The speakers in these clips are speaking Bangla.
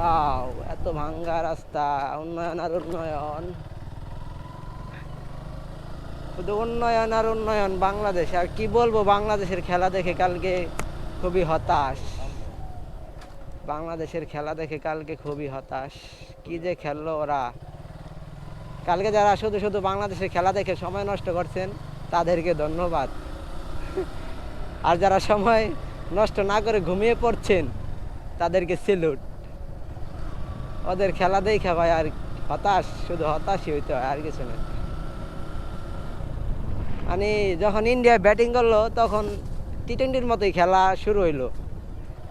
ওয়াও এত ভাঙ্গা রাস্তা, উন্নয়ন আর উন্নয়ন। শুধু উন্নয়ন আর উন্নয়ন, বাংলাদেশ, আর কি বলব, বাংলাদেশের খেলা দেখে কালকে খুবই হতাশ। বাংলাদেশের খেলা দেখে কালকে খুবই হতাশ। কি যে খেললো ওরা। কালকে যারা শুধু শুধু বাংলাদেশের খেলা দেখে সময় নষ্ট করছেন, তাদেরকে ধন্যবাদ। আর যারা সময় নষ্ট না করে ঘুমিয়ে পড়ছেন, তাদেরকে সেলুট ওদের খেলা দেখে ভাই আর হতাশ, শুধু হতাশই হইতে হয়, আর কিছু না। মানে যখন ইন্ডিয়া ব্যাটিং করল, তখন টি টোয়েন্টির মতোই খেলা শুরু হইল।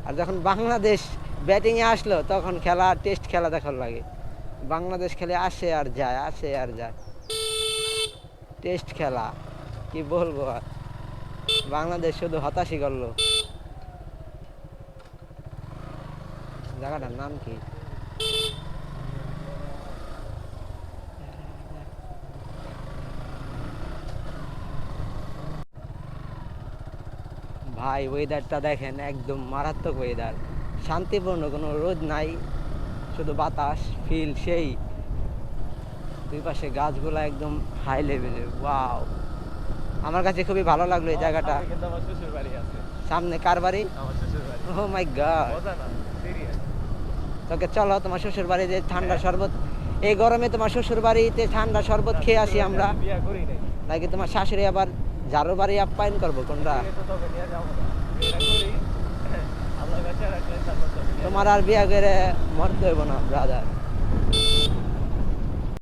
আর যখন বাংলাদেশ ব্যাটিংয়ে আসলো, তখন খেলা, টেস্ট খেলা দেখার লাগে। বাংলাদেশ খেলে আসে আর যায়, আসে আর যায়। টেস্ট খেলা, কি বলব আর? বাংলাদেশ শুধু হতাশই করল। জায়গাটার নাম কি? ভাই ওয়েদারটা দেখেন একদম মারাত্মক ওয়েদার শান্তিপূর্ণ কোনো রোদ নাই শুধু বাতাস ফিল সেই। দুই পাশে গাছগুলা একদম হাই লেভেলে ওয়াও আমার কাছে খুবই ভালো লাগল এই জায়গাটা। সামনে কার বাড়ি? ও মাই গড তোকে চলো তোমার শ্বশুর বাড়িতে ঠান্ডা শরবত। এই গরমে তোমার শ্বশুর বাড়িতে ঠান্ডা শরবত খেয়ে আসি আমরা। নাকি তোমার শাশুড়ি আবার ঝাড়ু বাড়ি আপ্যায়ন করব কোনটা? তোমার আর বিয়া করে মরতে হইব না ব্রাদার